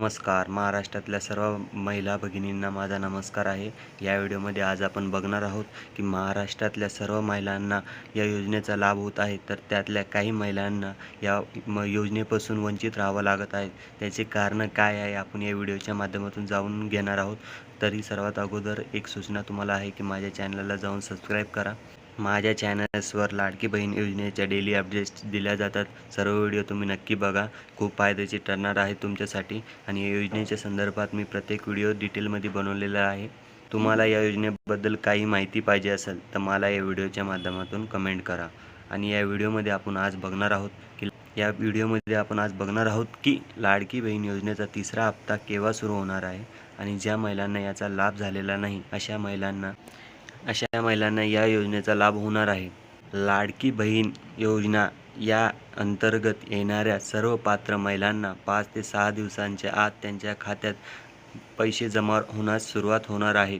नमस्कार. महाराष्ट्रातल्या सर्व महिला भगिनींना माझा नमस्कार आहे. या व्हिडिओमध्ये आज आपण बघणार आहोत की महाराष्ट्रातल्या सर्व महिलांना या योजनेचा लाभ होत आहे. तर त्यातल्या काही महिलांना या म योजनेपासून वंचित राहावं लागत आहे. त्याचे कारणं काय आहे आपण या व्हिडिओच्या माध्यमातून जाऊन घेणार आहोत. तरी सर्वात अगोदर एक सूचना तुम्हाला आहे की माझ्या चॅनलला जाऊन सबस्क्राईब करा. माझ्या चॅनल्सवर लाडकी बहीण योजनेच्या डेली अपडेट्स दिल्या जातात. सर्व व्हिडिओ तुम्ही नक्की बघा. खूप फायद्याचे ठरणार आहे तुमच्यासाठी आणि या योजनेच्या संदर्भात मी प्रत्येक व्हिडिओ डिटेलमध्ये बनवलेला आहे. तुम्हाला या योजनेबद्दल काही माहिती पाहिजे असेल तर मला या व्हिडिओच्या माध्यमातून कमेंट करा. आणि या व्हिडिओमध्ये आपण आज बघणार आहोत की या व्हिडिओमध्ये आपण आज बघणार आहोत की लाडकी बहीण योजनेचा तिसरा हप्ता केव्हा सुरू होणार आहे आणि ज्या महिलांना याचा लाभ झालेला नाही अशा महिलांना अशा महिलांना या योजनेचा लाभ होणार आहे. लाडकी बहीण योजना या अंतर्गत येणाऱ्या सर्व पात्र महिलांना पाच ते सहा दिवसांच्या आत त्यांच्या खात्यात पैसे जमा होण्यास सुरुवात होणार आहे.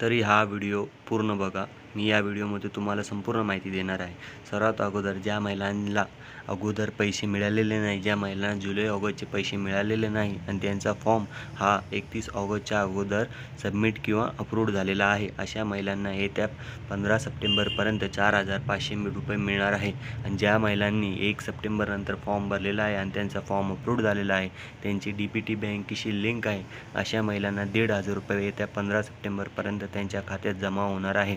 तरी हा व्हिडिओ पूर्ण बघा. मी या व्हिडिओमध्ये तुम्हाला संपूर्ण माहिती देणार आहे. सर्वात अगोदर ज्या महिलांना अगोदर पैसे मिळालेले नाही ज्या महिलांना जुलै ऑगस्टचे पैसे मिळालेले नाही आणि त्यांचा फॉर्म हा एकतीस ऑगस्टच्या अगोदर सबमिट किंवा अप्रूव्ड झालेला आहे अशा महिलांना येत्या पंधरा सप्टेंबरपर्यंत चार हजार पाचशे रुपये मिळणार आहे. आणि ज्या महिलांनी एक सप्टेंबरनंतर फॉर्म भरलेला आहे आणि त्यांचा फॉर्म अप्रूव्ड झालेला आहे त्यांची डी पी टी बँकेशी लिंक आहे अशा महिलांना दीड हजार रुपये येत्या पंधरा सप्टेंबरपर्यंत त्यांच्या खात्यात जमा होणार आहे.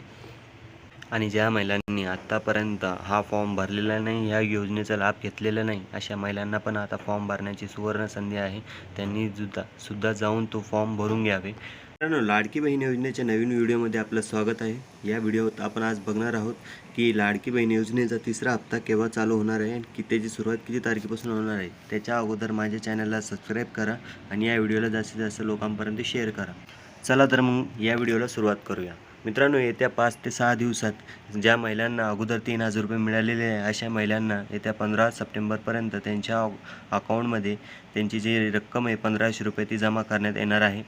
आणि ज्या महिलांनी आत्तापर्यंत हा फॉर्म भरलेला नाही ह्या योजनेचा लाभ घेतलेला नाही अशा महिलांना पण आता फॉर्म भरण्याची सुवर्ण संधी आहे. त्यांनी सुद्धा सुद्धा जाऊन तो फॉर्म भरून घ्यावे. मित्रांनो लाडकी बहीण योजनेच्या नवीन व्हिडिओमध्ये आपलं स्वागत आहे. या व्हिडिओत आपण आज बघणार आहोत की लाडकी बहीण योजनेचा तिसरा हप्ता केव्हा चालू होणार आहे की त्याची सुरुवात किती तारखेपासून होणार आहे त्याच्या अगोदर माझ्या चॅनलला सबस्क्राईब करा आणि या व्हिडिओला जास्तीत जास्त लोकांपर्यंत शेअर करा. चला तर मग या व्हिडिओला सुरुवात करूया. मित्रांनो येत्या पाच ते सहा दिवसात ज्या महिलांना अगोदर तीन हजार रुपये मिळालेले आहे अशा महिलांना येत्या पंधरा सप्टेंबरपर्यंत त्यांच्या अकाउंटमध्ये त्यांची जी रक्कम आहे पंधराशे रुपये ती जमा करण्यात येणार आहे.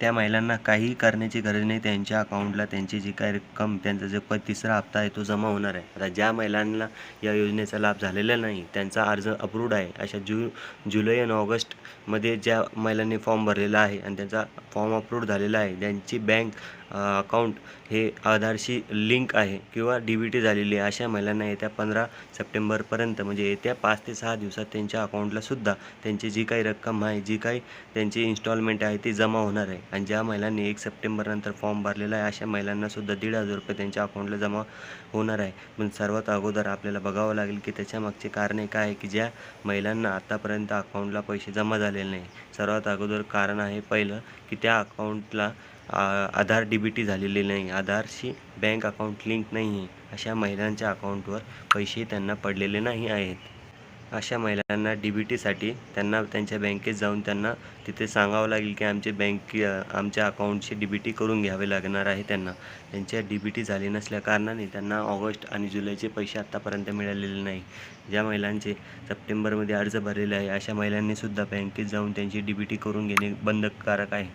त्या महिलांना काहीही करण्याची गरज नाही त्यांच्या अकाउंटला त्यांची जी काही रक्कम त्यांचा जो प तिसरा हप्ता आहे तो जमा होणार आहे. आता ज्या महिलांना या योजनेचा लाभ झालेला नाही त्यांचा अर्ज अप्रूव्ड आहे. अशा जु जुलै आणि ऑगस्टमध्ये ज्या महिलांनी फॉर्म भरलेला आहे आणि त्यांचा फॉर्म अप्रूव्ड झालेला आहे त्यांची बँक अकाउंट हे आधारशी लिंक आहे किंवा डी बी टी झालेली आहे. अशा महिलांना येत्या पंधरा सप्टेंबरपर्यंत म्हणजे येत्या पाच ते सहा दिवसात त्यांच्या अकाउंटलासुद्धा त्यांची जी काही रक्कम आहे जी काही त्यांची इन्स्टॉलमेंट आहे ती जमा होणार आहे. आणि ज्या महिलांनी एक सप्टेंबरनंतर फॉर्म भरलेला आहे अशा महिलांनासुद्धा दीड हजार रुपये त्यांच्या अकाउंटला जमा होणार आहे. पण सर्वात अगोदर आपल्याला बघावं लागेल की त्याच्यामागचे कारणे काय आहे की ज्या महिलांना आतापर्यंत अकाउंटला पैसे जमा झालेले नाही. सर्वात अगोदर कारण आहे पहिलं की त्या अकाउंटला आधार डी बी टी झालेले नाही. आधारशी बँक अकाउंट लिंक नाही आहे. अशा महिलांच्या अकाउंटवर पैसे त्यांना पडलेले नाही आहेत. अशा महिलांना डी बी टीसाठी त्यांना त्यांच्या बँकेत जाऊन त्यांना तिथे सांगावं लागेल की आमचे बँक आमच्या अकाउंटची डी बी टी करून घ्यावे लागणार आहे त्यांना. त्यांच्या डी बी टी झाली नसल्या कारणाने त्यांना ऑगस्ट आणि जुलैचे पैसे आत्तापर्यंत मिळालेले नाही. ज्या महिलांचे सप्टेंबरमध्ये अर्ज भरलेले आहे अशा महिलांनीसुद्धा बँकेत जाऊन त्यांची डी बी टी करून घेणे बंधनकारक आहे.